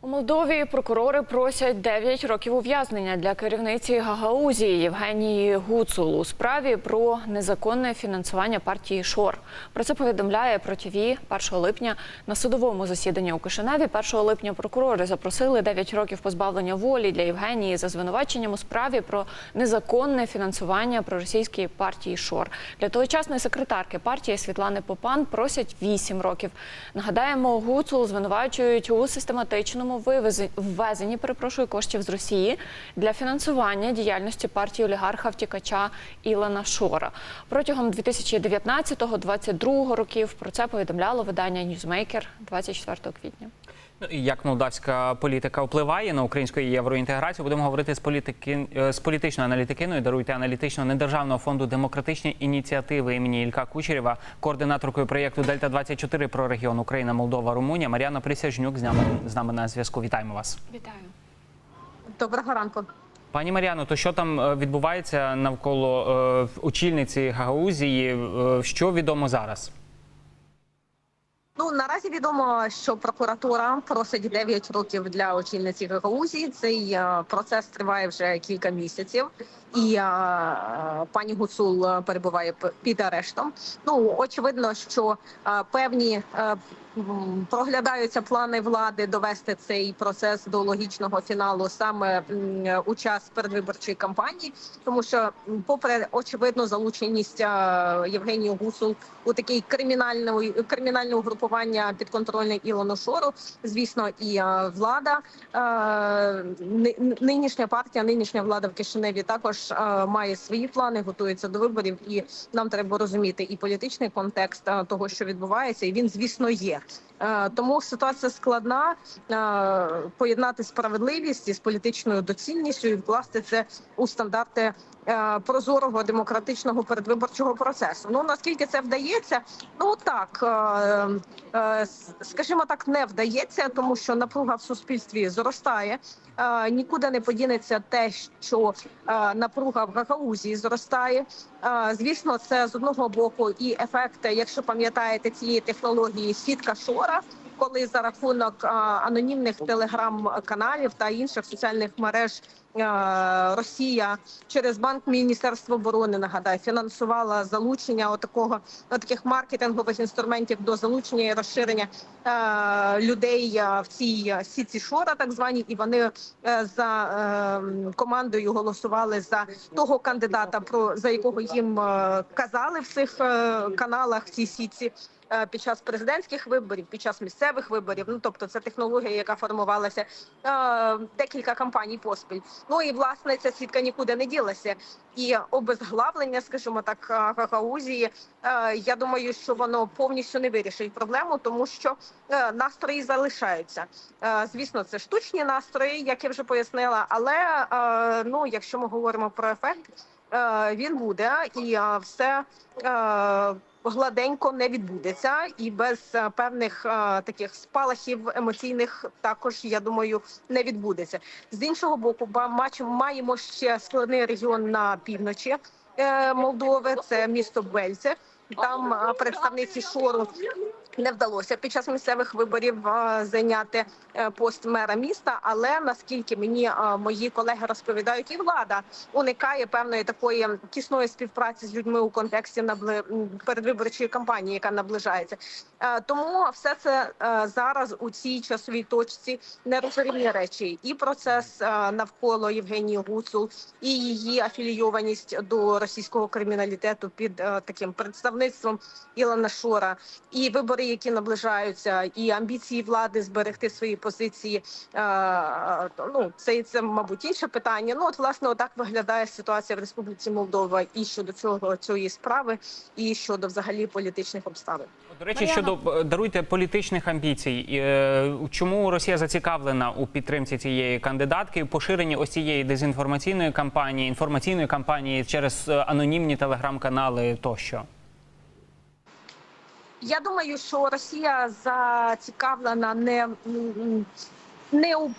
У Молдові прокурори просять 9 років ув'язнення для керівниці Гагаузі Євгенії Гуцул у справі про незаконне фінансування партії Шор. Про це повідомляє про ТВ 1 липня на судовому засіданні у Кишиневі. 1 липня прокурори запросили 9 років позбавлення волі для Євгенії за звинуваченням у справі про незаконне фінансування проросійської партії Шор. Для тогочасної секретарки партії Світлани Попан просять 8 років. Нагадаємо, Гуцул звинувачують у систематичному вивезі- ввезенні перепрошую коштів з Росії для фінансування діяльності партії олігарха втікача Ілана Шора. Протягом 2019-2022 років про це повідомляло видання Ньюзмейкер 24 квітня. Ну і як молдавська політика впливає на українську євроінтеграцію? Будемо говорити з політики е, з політичною аналітикиною. Даруйте аналітично недержавного фонду демократичні ініціативи імені Ілька Кучерєва, координаторкою проєкту Дельта 24 про регіон Україна, Молдова, Румунія. Мар'яна Присяжнюк з нами з нами на зв'язку. Вітаємо вас, Вітаю. Доброго ранку. пані Мар'яно. То що там е, відбувається навколо е, очільниці Гагаузії? Е, Що відомо зараз? Ну наразі відомо, що прокуратура просить 9 років для очільниці Гагаузії. Цей е, процес триває вже кілька місяців, і е, пані Гуцул е, перебуває під арештом. Ну очевидно, що е, певні м, проглядаються плани влади довести цей процес до логічного фіналу саме у час передвиборчої кампанії, тому що, попри очевидну залученість Євгенії Гусул у такий кримінальний кримінальне угрупування підконтрольне Ілону Шору, звісно, і влада нинішня партія, нинішня влада в Кишиневі також має свої плани, готується до виборів, і нам треба розуміти і політичний контекст того, що відбувається, і він, звісно, є. Е, Тому ситуація складна. Е, Поєднати справедливість із політичною доцільністю і вкласти це у стандарти прозорого демократичного передвиборчого процесу. Ну наскільки це вдається? Ну так е, е, скажімо так, не вдається, тому що напруга в суспільстві зростає. Е, Нікуди не подінеться те, що е, напруга в Гагаузії зростає. Е, Звісно, це з одного боку і ефект, якщо пам'ятаєте цієї технології сітка Шора. Коли за рахунок а, анонімних телеграм-каналів та інших соціальних мереж Росія через банк Міністерства оборони нагадаю фінансувала залучення отакого таких маркетингових інструментів до залучення і розширення людей в цій а, сітці Шора, так звані, і вони е, за е, командою голосували за того кандидата, про за якого їм е, казали в цих каналах в цій сітці е, під час президентських виборів, під час місцевих виборів. Ну тобто, це технологія, яка формувалася е, декілька кампаній поспіль. Ну і власне ця сітка нікуди не ділася. І обезглавлення, скажімо так, е, Гагаузії. е, Я думаю, що воно повністю не вирішить проблему, тому що е, настрої залишаються. Звісно, це штучні настрої, як я вже пояснила. Але ну, якщо ми говоримо про ефект, він буде і все. Гладенько не відбудеться, і без е, певних е, таких спалахів емоційних також я думаю не відбудеться. З іншого боку, маємо ще складний регіон на півночі е, Молдови. Це місто Бельце. Там представниці шору не вдалося під час місцевих виборів е, зайняти е, пост мера міста. Але наскільки мені е, мої колеги розповідають, і влада уникає певної такої тісної співпраці з людьми у контексті набли... передвиборчої кампанії, яка наближається. Тому все це зараз у цій часовій точці нерозрівні речі, і процес навколо Євгенії Гуцул, і її афілійованість до російського криміналітету під таким представництвом Ілона Шора, і вибори, які наближаються, і амбіції влади зберегти свої позиції. е, Ну це це мабуть інше питання. Ну от власне отак виглядає ситуація в Республіці Молдова і щодо цього цієї справи, і щодо взагалі політичних обставин. До речі, Мар'яно. щодо е, даруйте політичних амбіцій, е, чому Росія зацікавлена у підтримці цієї кандидатки, поширенні ось цієї дезінформаційної кампанії, інформаційної кампанії через анонімні телеграм-канали тощо? Я думаю, що Росія зацікавлена не, не у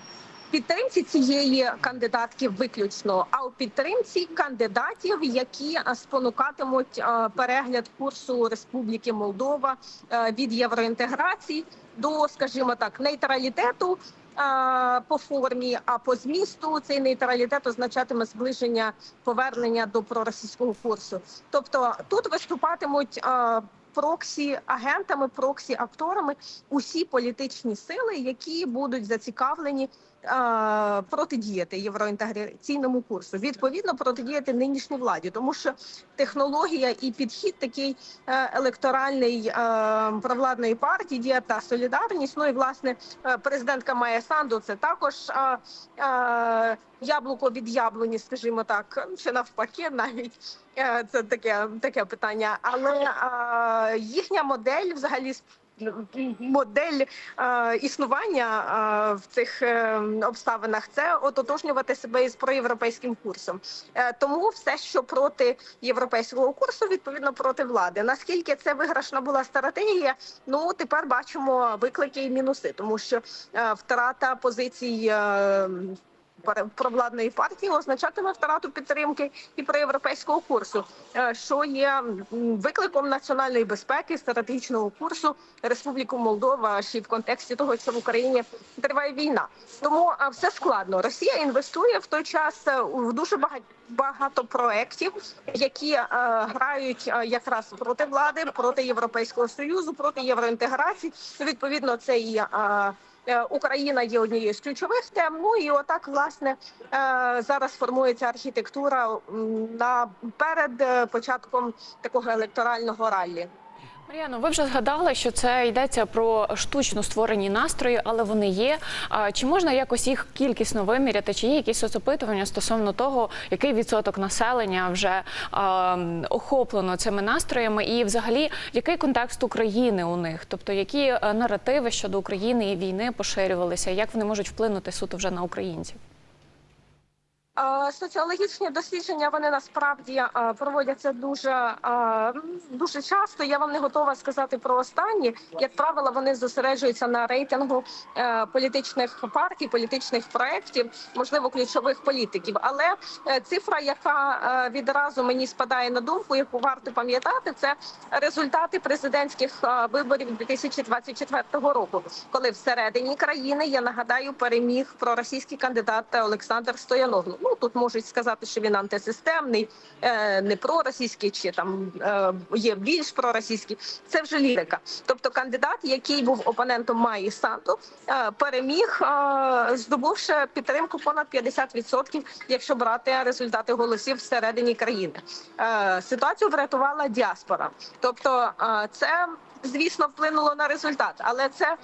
підтримці цієї кандидатки виключно, а у підтримці кандидатів, які спонукатимуть перегляд курсу Республіки Молдова е, від євроінтеграції до, скажімо так, нейтралітету е, по формі, а по змісту цей нейтралітет означатиме зближення повернення до проросійського курсу. Тобто тут виступатимуть. Проксі агентами, проксі акторами усі політичні сили, які будуть зацікавлені протидіяти євроінтеграційному курсу, відповідно протидіяти нинішній владі, тому що технологія і підхід такий е, електоральний е, провладної партії дія та солідарність. Ну і власне е, президентка Майя Санду це також яблуко від яблуні, скажімо так, чи навпаки, навіть це таке таке питання. Але їхня модель, взагалі, модель е, існування е, в цих е, обставинах це ототожнювати себе із проєвропейським курсом. Е, тому все, що проти європейського курсу, відповідно проти влади. Наскільки це виграшна була стратегія? Ну тепер бачимо виклики і мінуси, тому що е, втрата позицій. е, Провладної партії означатиме втрату підтримки і проєвропейського курсу, е, що є викликом національної безпеки, стратегічного курсу Республіку Молдова, ще й в контексті того, що в Україні триває війна. Тому е, все складно. Росія інвестує в той час е, в дуже багато. Багато проєктів, які е, грають е, якраз проти влади, проти європейського союзу, проти євроінтеграції. Відповідно, це і е, Е, Україна є однією з ключових тем. Ну і отак власне е, зараз формується архітектура на перед е, початком такого електорального раллі. Мар'яно, ви вже згадали, що це йдеться про штучно створені настрої, але вони є. Чи можна якось їх кількісно виміряти? Чи є якісь соцопитування стосовно того, який відсоток населення вже а, охоплено цими настроями, і взагалі який контекст України у них? Тобто які е, наративи щодо України і війни поширювалися, як вони можуть вплинути суто вже на українців? Соціологічні дослідження вони насправді проводяться дуже дуже часто. Я вам не готова сказати про останні. Як правило, вони зосереджуються на рейтингу е, політичних партій, політичних проєктів, можливо, ключових політиків. Але е, цифра, яка е, відразу мені спадає на думку, яку варто пам'ятати, це результати президентських виборів 2024 року, коли всередині країни я нагадаю переміг проросійський кандидат Олександр Стояноглу. Ну тут можуть сказати, що він антисистемний, е, не проросійський, чи там е, є більш проросійський. Це вже лірика. Тобто кандидат, який був опонентом Майї Санду, е, переміг, здобувши підтримку понад 50%, якщо брати результати голосів всередині країни. Ситуацію врятувала діаспора, тобто це. Звісно, вплинуло на результат, але це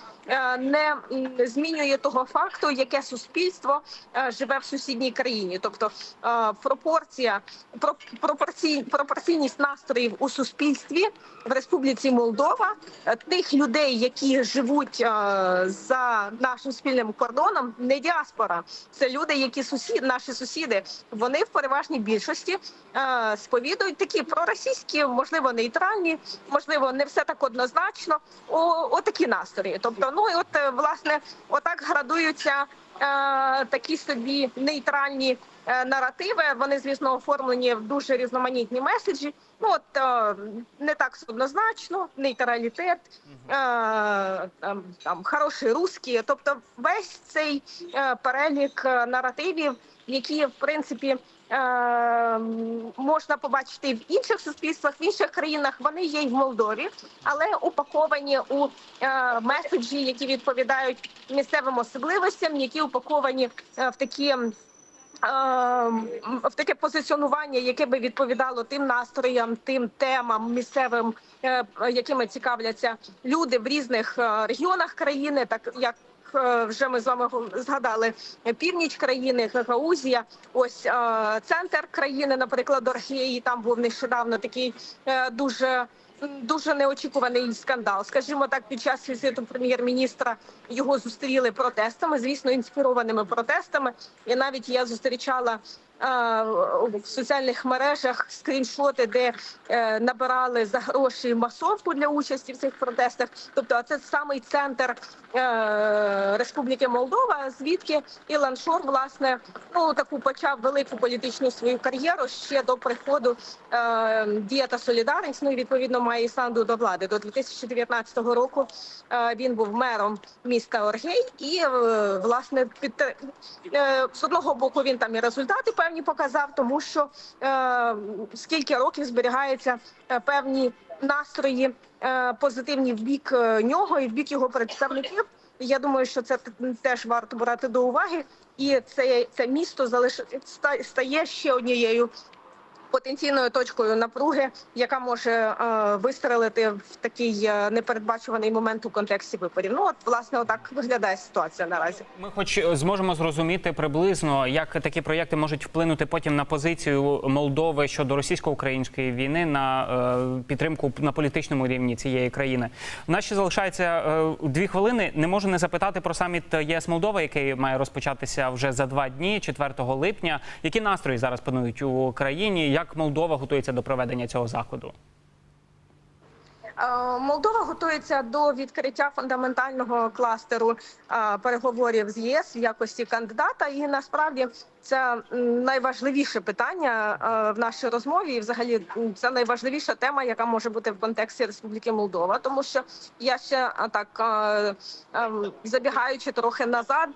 не змінює того факту, яке суспільство е, живе в сусідній країні. Тобто е, пропорція про, пропорцій, пропорційність настроїв у суспільстві в Республіці Молдова е, тих людей, які живуть е, за нашим спільним кордоном, не діаспора. Це люди, які сусід, наші сусіди, вони в переважній більшості е, сповідують такі проросійські, можливо, нейтральні, можливо, не все так однозначно. О, отакі настрої. Тобто, ну і от е, власне, отак градуються е, такі собі нейтральні е, наративи. Вони, звісно, оформлені в дуже різноманітні меседжі. Ну от е, не так однозначно, нейтралітет, е, там, там хороший русський. Тобто, весь цей е, перелік наративів, які в принципі. Е, Можна побачити в інших суспільствах, в інших країнах вони є й в Молдові, але упаковані у е, меседжі, які відповідають місцевим особливостям, які упаковані е, в такі ем, в таке позиціонування, яке би відповідало тим настроям, тим темам місцевим, е, якими цікавляться люди в різних регіонах країни, так як. Е, Вже ми з вами згадали північ країни, Гагаузія, ось е, центр країни, наприклад, Орхії. Там був нещодавно такий е, дуже дуже неочікуваний скандал. Скажімо так, під час візиту прем'єр-міністра його зустріли протестами, звісно, інспірованими протестами. І навіть я зустрічала в соціальних мережах скріншоти, де набирали за гроші масовку для участі в цих протестах. Тобто, це самий центр Республіки Молдова, звідки Ілан Шор власне ну таку почав велику політичну свою кар'єру ще до приходу е, дія солідарність. Ну і відповідно має Ісанду до влади. До 2019 року е, він був мером міста Оргей, і е, власне під е, з одного боку він там і результати певні показав, тому що е, скільки років зберігаються е, певні настрої е, позитивні в бік е, нього і в бік його представників. Я думаю, що це теж варто брати до уваги, і це, це місто залиш... стає ще однією потенційною точкою напруги, яка може е, вистрелити в такий е, непередбачуваний момент у контексті виборів. Ну от власне отак виглядає ситуація наразі. Ми хоч е, зможемо зрозуміти приблизно, як такі проєкти можуть вплинути потім на позицію Молдови щодо російсько-української війни на підтримку на політичному рівні цієї країни. У нас ще залишається дві хвилини. Не можу не запитати про саміт ЄС Молдова, який має розпочатися вже за два дні, 4 липня. Які настрої зараз панують у країні? Як Молдова готується до проведення цього заходу? Е, Молдова готується до відкриття фундаментального кластеру е, переговорів з ЄС в якості кандидата. І насправді це найважливіше питання е, в нашій розмові. І взагалі це найважливіша тема, яка може бути в контексті Республіки Молдова. Тому що я ще так ем, забігаючи трохи назад,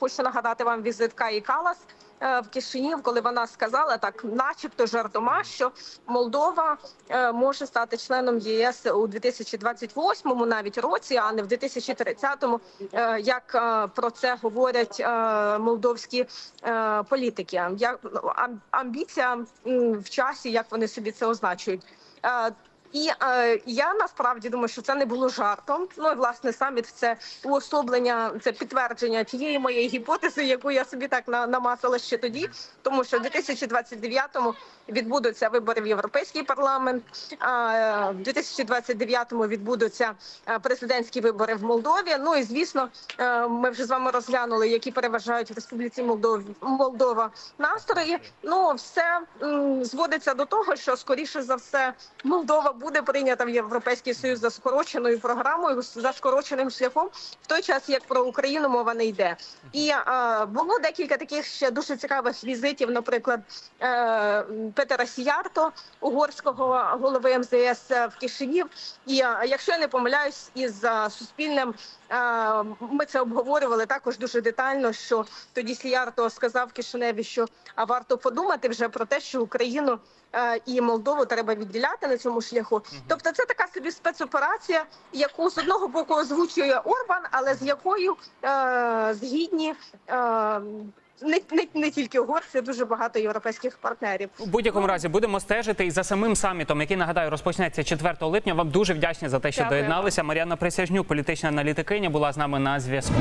хочу нагадати вам візит Каї Калас в Кишинів, коли вона сказала так, начебто жартома, що Молдова е, може стати членом єС у 2028 навіть році, а не в 2030-му, е, як е, про це говорять е, молдовські е, політики. Як ну, ам- амбіція в часі, як вони собі це означують. І е, я насправді думаю, що це не було жартом. Ну і власне саміт це уособлення, це підтвердження тієї моєї гіпотези, яку я собі так на, намасила ще тоді, тому що в 2029-му відбудуться вибори в європейський парламент. А в 2029-му відбудуться е, президентські вибори в Молдові. Ну і звісно, е, ми вже з вами розглянули, які переважають в Республіці Молдов... Молдова настрої. Ну все зводиться до того, що скоріше за все Молдова буде прийнята в Європейський Союз за скороченою програмою, за скороченим шляхом, в той час як про Україну мова не йде. І е, було декілька таких ще дуже цікавих візитів, наприклад, е, Петера Сіярто, угорського голови МЗС в Кишинів. І е, якщо я не помиляюсь, із е, суспільним е, ми це обговорювали також дуже детально. Що тоді Сіярто сказав Кишиневі, що а варто подумати вже про те, що Україну е, і Молдову треба відділяти на цьому шляху. Тобто, це така собі спецоперація, яку з одного боку озвучує Орбан, але з якою е, згідні. Е, не, не, не тільки угорці, дуже багато європейських партнерів. У будь-якому разі будемо стежити і за самим самітом, який нагадаю розпочнеться 4 липня. Вам дуже вдячні за те, що Дякую. доєдналися. Мар'яна Присяжнюк, політична аналітикиня, була з нами на зв'язку.